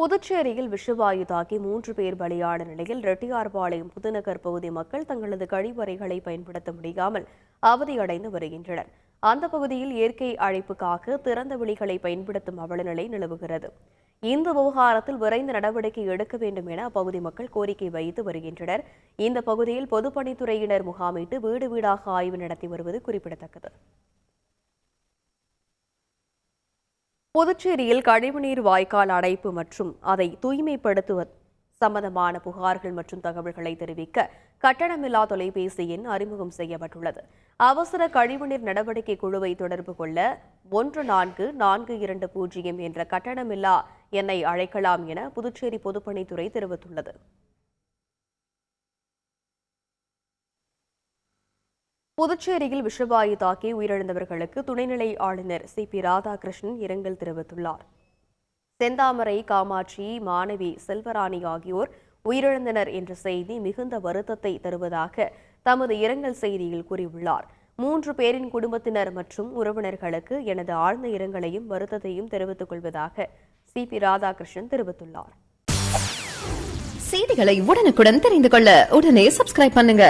புதுச்சேரியில் விஷவாயு தாக்கி மூன்று பேர் பலியான நிலையில் ரெட்டியார்பாளையம் புதுநகர் பகுதி மக்கள் தங்களது கழிவறைகளை பயன்படுத்த முடியாமல் அவதியடைந்து வருகின்றனர். அந்த பகுதியில் இயற்கை அழைப்புக்காக திறந்த வெளிகளை பயன்படுத்தும் அவலநிலை நிலவுகிறது. இந்த விவகாரத்தில் விரைந்து நடவடிக்கை எடுக்க வேண்டும் என அப்பகுதி மக்கள் கோரிக்கை வைத்து வருகின்றனர். இந்த பகுதியில் பொதுப்பணித்துறையினர் முகாமிட்டு வீடு வீடாக ஆய்வு நடத்தி வருவது குறிப்பிடத்தக்கது. புதுச்சேரியில் கழிவுநீர் வாய்க்கால் அடைப்பு மற்றும் அதை தூய்மைப்படுத்துவது சம்பந்தமான புகார்கள் மற்றும் தகவல்களை தெரிவிக்க கட்டணமில்லா தொலைபேசி எண் அறிமுகம் செய்யப்பட்டுள்ளது. அவசர கழிவுநீர் நடவடிக்கை குழுவை தொடர்பு கொள்ள ஒன்று நான்கு நான்கு இரண்டு பூஜ்ஜியம் என்ற கட்டணமில்லா எண்ணை அழைக்கலாம் என புதுச்சேரி பொதுப்பணித்துறை தெரிவித்துள்ளது. புதுச்சேரியில் விஷவாயு தாக்கி உயிரிழந்தவர்களுக்கு துணைநிலை ஆளுநர் சி. பி. ராதாகிருஷ்ணன் இரங்கல் தெரிவித்துள்ளார். செந்தாமரை காமாட்சி மாணவி செல்வராணி ஆகியோர் உயிரிழந்தனர் என்ற செய்தி மிகுந்த வருத்தத்தை தருவதாக தமது இரங்கல் செய்தியில் கூறியுள்ளார். மூன்று பேரின் குடும்பத்தினர் மற்றும் உறவினர்களுக்கு எனது ஆழ்ந்த இரங்கலையும் வருத்தத்தையும் தெரிவித்துக் கொள்வதாக சி. பி. ராதாகிருஷ்ணன் தெரிவித்துள்ளார். செய்திகளை உடனுக்குடன் தெரிந்து கொள்ள உடனே சப்ஸ்கிரைப் பண்ணுங்க.